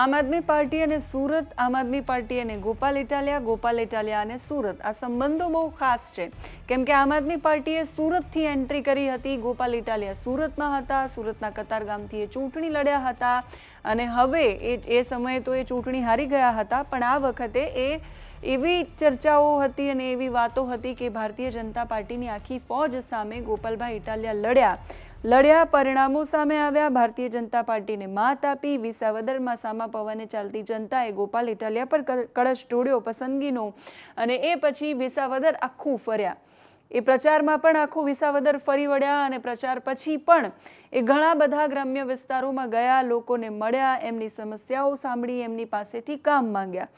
આમ આદમી પાર્ટી અને સુરત, આમ આદમી પાર્ટી અને ગોપાલ ઇટાલિયા ગોપાલ ઇટાલિયા અને સુરત. આ સંબંધો બહુ ખાસ છે. કેમ કે આમ આદમી પાર્ટીએ સુરતથી એન્ટ્રી કરી હતી, ગોપાલ ઇટાલિયા સુરતમાં હતા, સુરતના કતારગામથી એ ચૂંટણી લડ્યા હતા. અને હવે એ એ સમયે તો એ ચૂંટણી હારી ગયા હતા, પણ આ વખતે એ એવી ચર્ચાઓ હતી અને એવી વાતો હતી કે ભારતીય જનતા પાર્ટીની આખી ફોજ સામે ગોપાલભાઈ ઇટાલિયા લડ્યા. લડ્યા, પરિણામો સામે આવ્યા. ભારતીય જનતા પાર્ટીને માત આપી. વિસાવદરમાં સામા પવને ચાલતી જનતાએ ગોપાલ ઇટાલિયા પર કળશ જોડ્યો પસંદગીનો અને એ પછી વિસાવદર આખું ફર્યા. એ પ્રચારમાં પણ આખું વિસાવદર ફરી વળ્યા અને પ્રચાર પછી પણ એ ઘણા બધા ગ્રામ્ય વિસ્તારોમાં ગયા, લોકોને મળ્યા, એમની સમસ્યાઓ સાંભળી, એમની પાસેથી કામ માંગ્યા.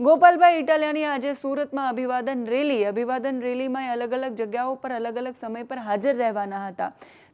ગોપાલભાઈ, ઇટાલિયાની આજે સુરતમાં અભિવાદન રેલી. અભિવાદન રેલીમાં અલગ અલગ જગ્યાઓ પર અલગ અલગ સમય પર હાજર રહેવાના હતા.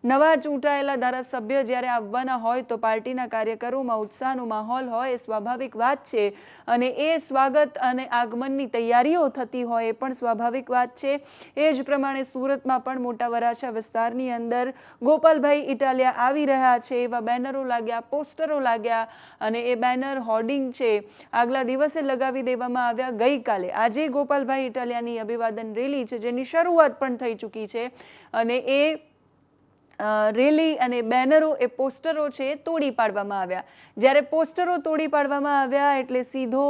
નવા ચૂંટાયેલા ધારાસભ્ય જ્યારે આવવાના હોય તો પાર્ટીના કાર્યકરોમાં ઉત્સાહનો માહોલ હોય, એ સ્વાભાવિક વાત છે. અને એ સ્વાગત અને આગમનની તૈયારીઓ થતી હોય એ પણ સ્વાભાવિક વાત છે. એ જ પ્રમાણે સુરતમાં પણ મોટા વરાછા વિસ્તારની અંદર ગોપાલભાઈ ઇટાલિયા આવી રહ્યા છે. એવા બેનરો લાગ્યા, પોસ્ટરો લાગ્યા અને એ બેનર હોર્ડિંગ છે. આગલા દિવસે લગાવી દેવામાં આવ્યા ગઈકાલે. આજે ગોપાલભાઈ ઇટાલિયાની અભિવાદન રેલી છે, જેની શરૂઆત પણ થઈ ચૂકી છે. અને એ રેલી અને બેનરો એ પોસ્ટરો છે તોડી પાડવામાં આવ્યા. જ્યારે પોસ્ટરો તોડી પાડવામાં આવ્યા એટલે સીધો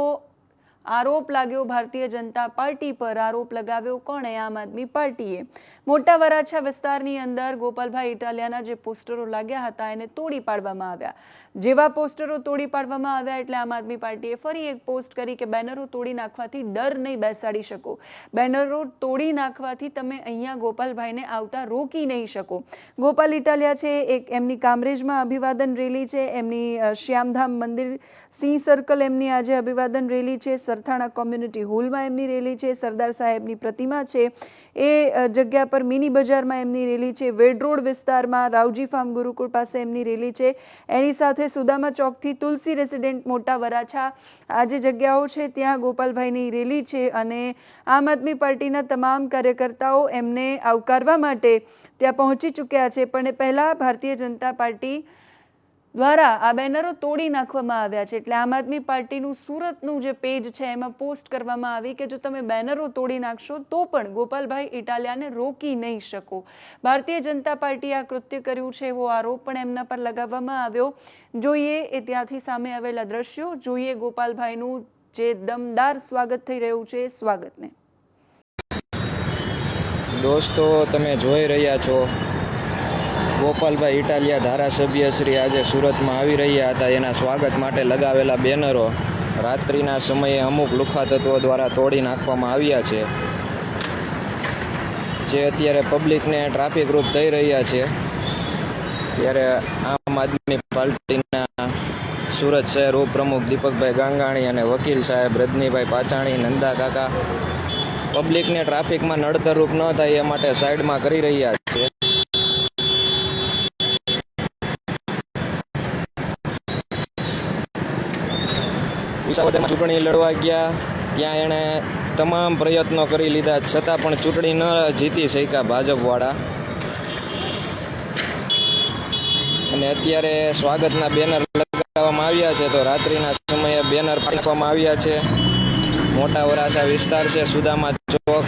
આરોપ લાગ્યો ભારતીય જનતા પાર્ટી પર. આરોપ લગાવ્યો કોણે? આમ આદમી પાર્ટીએ. મોટા વરાછા વિસ્તારની અંદર ગોપાલભાઈ ઇટાલિયાના જે પોસ્ટરો લાગ્યા હતા એને તોડી પાડવામાં આવ્યા. જેવા પોસ્ટરો તોડી પાડવામાં આવ્યા એટલે આમ આદમી પાર્ટીએ ફરી એક પોસ્ટ કરી કે બેનરો તોડી નાખવાથી ડર નહીં બેસાડી શકો. બેનરો તોડી નાખવાથી તમે અહીંયા ગોપાલભાઈને આવતા રોકી નહીં શકો. ગોપાલ ઇટાલિયા છે, એક એમની કામરેજમાં અભિવાદન રેલી છે, એમની શ્યામધામ મંદિર સિંહ સર્કલ એમની આજે અભિવાદન રેલી છે સરથાણા કોમ્યુનિટી હોલમાં એમની રેલી છે, સરદાર સાહેબની પ્રતિમા છે. એ જગ્યા પર મિની બજારમાં એમની રેલી છે. વેડ રોડ વિસ્તારમાં રાવજી ફાર્મ ગુરુકુળ પાસે એમની રેલી છે. એની સાથે સુદામા ચોકથી તુલસી રેસિડેન્ટ મોટા વરાછા. આ જે જગ્યાઓ છે, ત્યાં ગોપાલભાઈની રેલી છે અને આમ આદમી પાર્ટીના તમામ કાર્યકર્તાઓ એમને આવકારવા માટે ત્યાં પહોંચી ચૂક્યા છે. પણ એ પહેલાં ભારતીય જનતા પાર્ટી દ્વારા આ બેનરો તોડી નાખવામાં આવ્યા છે. એટલે આમ આદમી પાર્ટીનું સુરતનું જે પેજ છે, એમાં પોસ્ટ કરવામાં આવી કે જો તમે બેનરો તોડી નાખશો, તો પણ ગોપાલભાઈ ઇટાલિયાને રોકી નહીં શકો. ભારતીય જનતા પાર્ટીએ આ કૃત્ય કર્યું છે, એવો આરોપ પણ એમના પર લગાવવામાં આવ્યો. જોઈએ એ ત્યાંથી સામે આવેલા દ્રશ્યો, જોઈએ ગોપાલભાઈનું જે દમદાર સ્વાગત થઈ રહ્યું છે, એ સ્વાગતને. દોસ્તો, તમે જોઈ રહ્યા છો ગોપાલભાઈ ઇટાલિયા ધારાસભ્ય શ્રી આજે સુરતમાં આવી રહ્યા હતા. એના સ્વાગત માટે લગાવેલા બેનરો રાત્રિના સમયે અમુક લુખા તત્વો દ્વારા તોડી નાખવામાં આવ્યા છે. જે અત્યારે પબ્લિકને ટ્રાફિક રૂપ થઈ રહ્યા છે. ત્યારે આમ આદમી પાર્ટીના સુરત શહેર ઉપપ્રમુખ દીપકભાઈ ગાંગાણી અને વકીલ સાહેબ રજનીભાઈ પાચાણી નંદા કાકા પબ્લિકને ટ્રાફિકમાં નડતરરૂપ ન થાય એ માટે સાઈડમાં કરી રહ્યા છે. વિસાવદરમાં ચૂંટણી લડવા ગયા, ત્યાં એણે તમામ પ્રયત્નો કરી લીધા, છતાં પણ ચૂંટણી ન જીતી શક્યા ભાજપવાળા. અને અત્યારે સ્વાગતના બેનર લગાવવામાં આવ્યા છે, તો રાત્રિના સમયે બેનર પાડવામાં આવ્યા છે. મોટા વરાછા વિસ્તાર છે, સુદામા ચોક.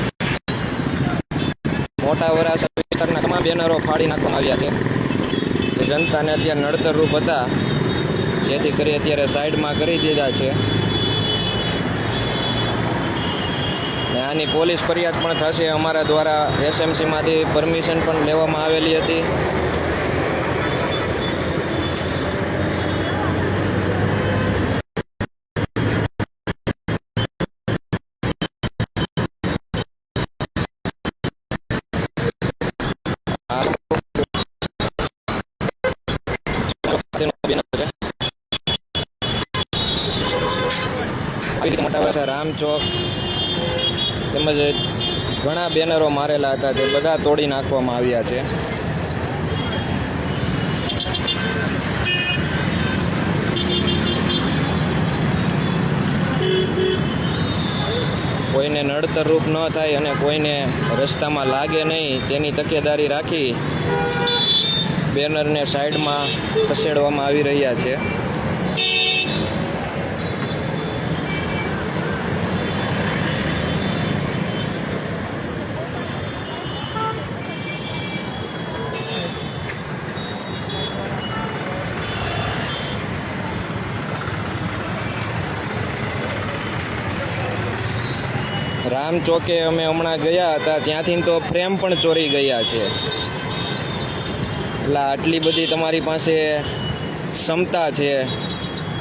મોટા વરાછા વિસ્તારના તમામ બેનરો ફાડી નાખવામાં આવ્યા છે. જનતાને અત્યારે નડતરરૂપ હતા. જેથી કરી અત્યારે સાઈડમાં કરી દીધા છે. ને આની પોલીસ ફરિયાદ પણ થશે. અમારા દ્વારા એસએમસીમાંથી પરમિશન પણ લેવામાં આવેલી હતી. આ તેનો બેનર છે. આવી રીતે મોટા વરાછા રામ ચોક તેમજ ઘણા બેનરો મારેલા હતા તે બધા તોડી નાખવામાં આવ્યા છે કોઈને નડતરરૂપ ન થાય અને કોઈને રસ્તામાં લાગે નહીં તેની તકેદારી રાખી બેનરને સાઈડમાં ખસેડવામાં આવી રહ્યા છે રામ ચોકે અમે હમણાં ગયા હતા, ત્યાંથી તો ફ્રેમ પણ ચોરી ગયા છે. એટલે આટલી બધી તમારી પાસે ક્ષમતા છે,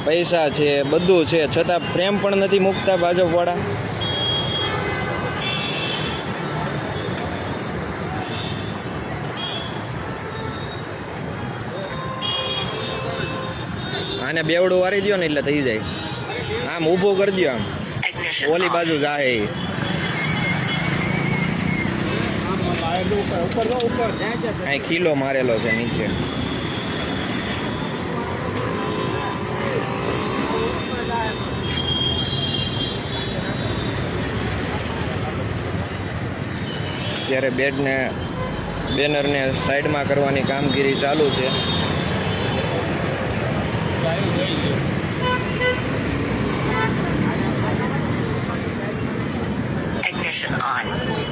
પૈસા છે, બધું છે, છતાં ફ્રેમ પણ નથી મૂકતા ભાજપવાળા. આને બેવડું વારી દો ને એટલે થઈ જાય. આમ ઊભું કરી દો આમ. ઓલી બાજુ જાહે. અહીં ખીલો મારેલો છે નીચે ત્યારે બેડને બેનરને સાઈડમાં કરવાની કામગીરી ચાલુ છે on.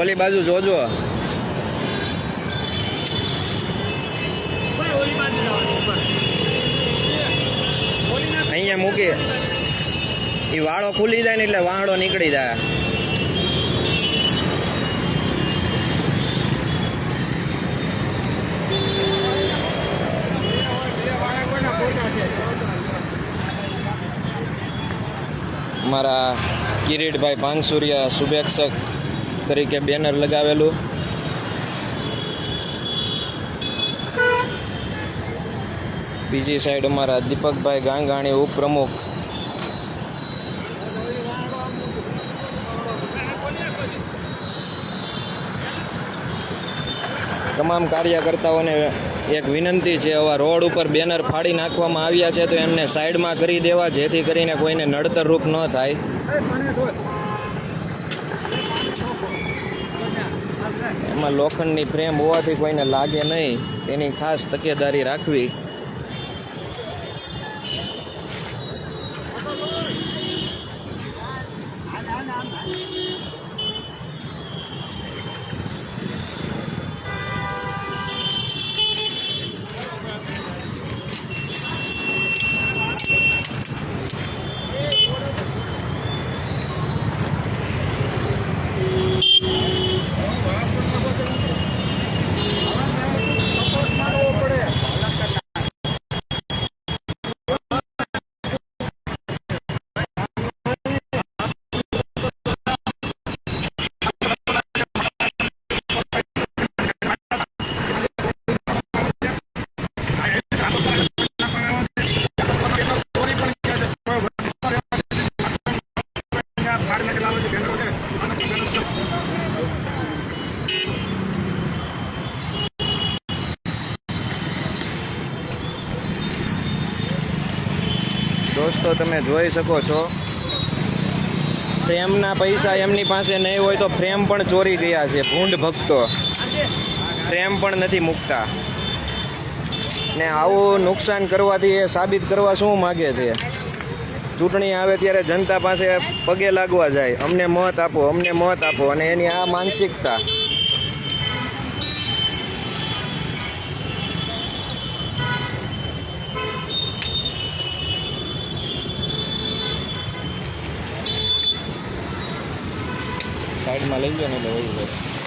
ઓલી બાજુ જોજો. અહીંયા મૂકી. એ વાળો ખુલી જાય ને એટલે વાહડો નીકળી જાય. મારા કિરીટભાઈ પાનસુરિયા શુભેચ્છક તરીકે બેનર લગાવેલું. બીજી સાઈડ અમારા દીપકભાઈ ગાંગાણી ઉપપ્રમુખ. તમામ કાર્યકર્તાઓને એક વિનંતી છે, આવા રોડ ઉપર બેનર ફાડી નાખવામાં આવ્યા છે તો એમને સાઈડમાં કરી દેવા, જેથી કરીને કોઈને નડતર રૂપ ન થાય. એમાં લોખંડની ફ્રેમ હોવાથી કોઈને લાગે નહીં. તેની ખાસ તકેદારી રાખવી. તમે જોઈ શકો છો. ફ્રેમના પૈસા એમની પાસે નહીં હોય તો ફ્રેમ પણ ચોરી ગયા છે, ભૂંડ ભક્તો. ફ્રેમ પણ નથી મૂકતા. ને આવું નુકસાન કરવાથી એ સાબિત કરવા શું માગે છે? ચૂંટણી આવે ત્યારે જનતા પાસે પગે લાગવા જાય. અમને મત આપો, અમને મત આપો અને એની આ માનસિકતા. લઈ લો ને એટલે વહી જાય.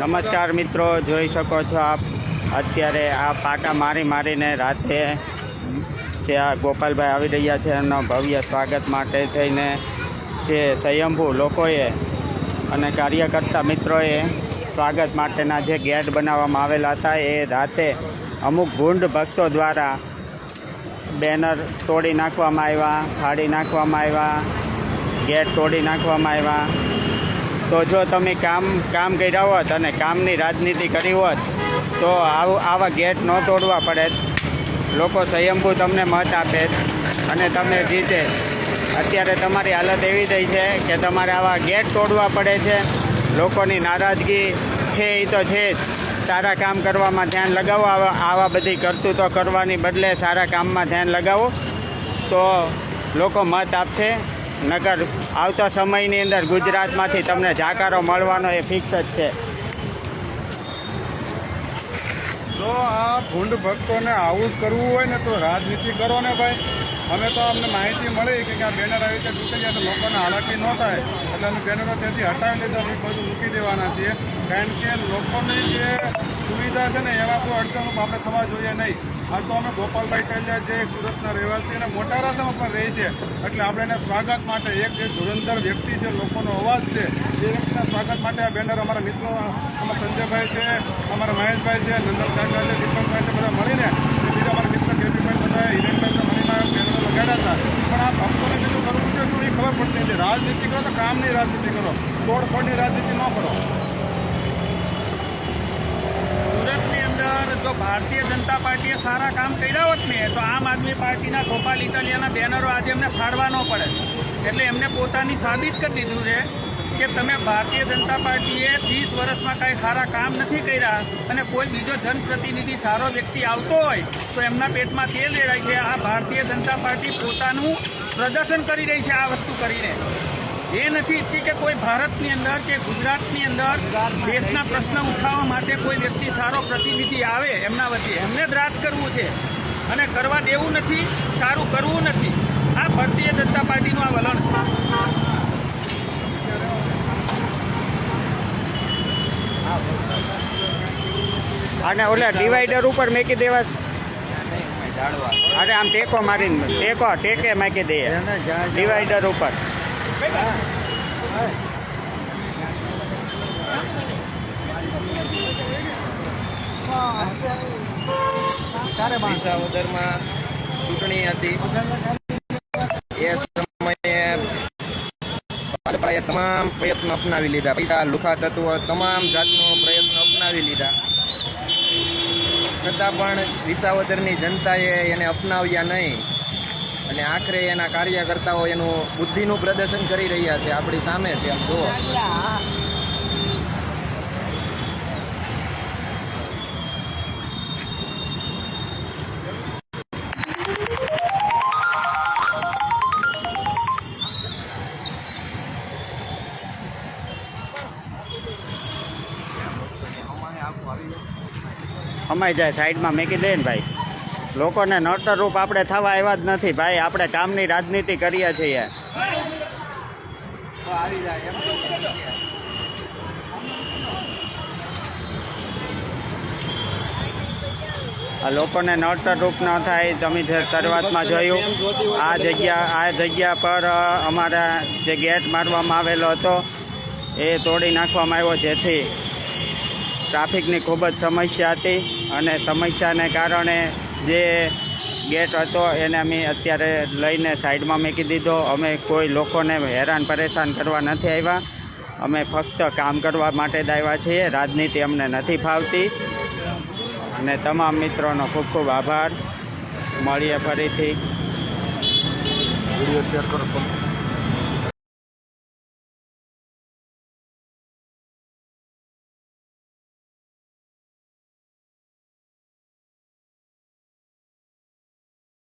નમસ્કાર મિત્રો જોઈ શકો છો આપ. અત્યારે આ પાટા મારી મારીને રાતે જે આ ગોપાલભાઈ આવી રહ્યા છે એમના ભવ્ય સ્વાગત માટે થઈને જે સ્વયંભૂ લોકોએ અને કાર્યકર્તા મિત્રોએ સ્વાગત માટેના જે ગેટ બનાવવામાં આવેલા હતા, એ રાતે અમુક ગુંડ ભક્તો દ્વારા બેનર તોડી નાખવામાં આવ્યા, ફાડી નાખવામાં આવ્યા, ગેટ તોડી નાખવામાં આવ્યા. તો જો તમે કામ કામ કર્યા હોત અને કામની રાજનીતિ કરી હોત, તો આવું, આવા ગેટ ન તોડવા પડે. લોકો સ્વયંભૂ તમને મત આપે અને તમે જીતે. અત્યારે તમારી હાલત એવી થઈ છે કે તમારે આવા ગેટ તોડવા પડે છે. લોકોની નારાજગી છે એ તો છે જ. સારા કામ કરવામાં ધ્યાન લગાવો, આવા બધી તો કરવાની બદલે સારા કામમાં ધ્યાન લગાવો. તો લોકો મત આપશે. નગર આવતા સમયની અંદર ગુજરાતમાંથી તમને જાકારો મળવાનો એ ફિક્સ જ છે. જો આ ભૂંડ ભક્તોને આવું જ કરવું હોય ને તો રાજનીતિ કરો ને ભાઈ. અમે તો અમને માહિતી મળી કે આ બેનર આવી રીતે તૂટી જાય તો લોકોને હાલાકી ન થાય. એટલે અમે બેનરો ત્યાંથી હટાવી લીધા અમે બધું મૂકી દેવાના છીએ. કારણ કે લોકોની જે સુવિધા છે ને, એવા કોઈ અડચણો આપણે થવા જોઈએ નહીં. આ તો અમે ગોપાલભાઈ ટેલિયા જે સુરતના રહેવાસી અને મોટા રાસામાં પણ રહે છે. એટલે આપણે એને સ્વાગત માટે એક જે ધુરંધર વ્યક્તિ છે, લોકોનો અવાજ છે, એ વ્યક્તિના સ્વાગત માટે આ બેનર અમારા મિત્રો, અમારા સંજયભાઈ છે, અમારા મહેશભાઈ છે, નંદન કાકા છે, દીપકભાઈ છે, બધા મળીને અને બીજા અમારા મિત્ર કેપીભાઈ બધા બેનરો લગાડ્યા હતા. પણ આ ભક્તોને બીજું કરવું છે શું એ ખબર પડતી નથી રાજનીતિ કરો તો કામની રાજનીતિ કરો. તોડફોડની રાજનીતિ ન કરો. જો ભારતીય જનતા પાર્ટીએ સારા કામ કર્યા હોત ને, તો આમ આદમી પાર્ટીના ગોપાલ ઇટાલિયાના બેનરો આજે એમને ફાડવા ન પડે. એટલે એમને પોતાની સાબિત કરી દીધું છે. કે તમે ભારતીય જનતા પાર્ટીએ ત્રીસ વર્ષમાં કાંઈ સારા કામ નથી કર્યા અને કોઈ બીજો જનપ્રતિનિધિ સારો વ્યક્તિ આવતો હોય તો એમના પેટમાં તેલ રેડાય છે. આ ભારતીય જનતા પાર્ટી પોતાનું પ્રદર્શન કરી રહી છે આ વસ્તુ કરીને. એ નથી ઈચ્છતી કે કોઈ ભારતની અંદર કે ગુજરાતની અંદર દેશના પ્રશ્ન ઉઠાવવા માટે કોઈ વ્યક્તિ સારો પ્રતિનિધિ આવે એમના વચ્ચે. એમને જ રાજ કરવું છે. અને કરવા દેવું નથી, સારું કરવું નથી. આ ભારતીય જનતા પાર્ટીનું આ વલણ છે. અને ઓલા ડિવાઈડર ઉપર મેકી દેવા અરે આમ ટેકો મારીને ટેકો ટેકે માકી દઈએ ડિવાઈડર ઉપર. વિસાવદરમાં ચૂંટણી હતી. પ્રયત્નો અપનાવી લીધા. પૈસા, લુખા તત્વ, તમામ જાતનો પ્રયત્નો અપનાવી લીધા. છતાં પણ વિસાવદરની જનતાએ એને અપનાવ્યા નહીં. અને આખરે એના કાર્યકર્તાઓ એનું બુદ્ધિનું પ્રદર્શન કરી રહ્યા છે. આપણી સામે છે, આમ જુઓ. અમાઈ જાય સાઈડમાં મેકી દે ને ભાઈ. લોકોને નડતર આપણે થવા આવ્યા જ નથી ભાઈ આપણે કામની રાજનીતિ કરીએ છીએ. આ લોકોને નડતરરૂપ ન થાય તમે જે શરૂઆતમાં જોયું આ જગ્યા આ જગ્યા પર અમારા જે ગેટ મારવામાં આવેલો હતો એ તોડી નાખવામાં આવ્યો જેથી ટ્રાફિકની ખૂબ જ સમસ્યા હતી અને સમસ્યાને કારણે જે ગેટ હતો એને અમે અત્યારે લઈને સાઈડમાં મૂકી દીધો. અમે કોઈ લોકોને હેરાન પરેશાન કરવા નથી આવ્યા. અમે ફક્ત કામ કરવા માટે જ આવ્યા છીએ. રાજનીતિ અમને નથી ફાવતી. અને તમામ મિત્રોનો ખૂબ ખૂબ આભાર. મળીએ ફરીથી. વીડિયો શેર કરો